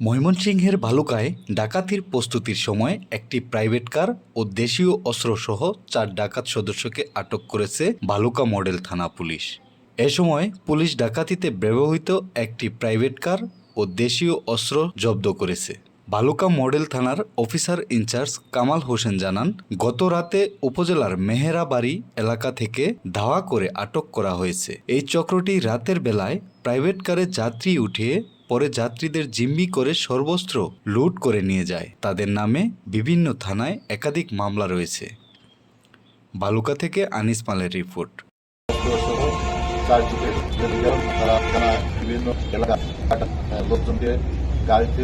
ময়মনসিংহের ভালুকায় ডাকাতির প্রস্তুতির সময় একটি প্রাইভেট কার ও দেশীয় অস্ত্রসহ চার ডাকাত সদস্যকে আটক করেছে ভালুকা মডেল থানা পুলিশ। এ সময় পুলিশ ডাকাতিতে ব্যবহৃত একটি প্রাইভেট কার ও দেশীয় অস্ত্র জব্দ করেছে। বালুকা মডেল থানার officer in charge Kamal Hossain জানান, গত রাতে উপজেলার মেহেরাবাড়ি এলাকা থেকে ধাওয়া করে আটক করা হয়েছে। এই চক্রটি রাতের বেলায় প্রাইভেট কারে যাত্রী উঠিয়ে পরে যাত্রীদের জিম্মি করে সর্বস্ত্র লুট করে নিয়ে যায়। তাদের নামে বিভিন্ন থানায় একাধিক মামলা রয়েছে। বালুকা থেকে আনিস মালের রিপোর্ট। সহ চার যুগের তারা বিভিন্ন এলাকা লোকজনকে গাড়িতে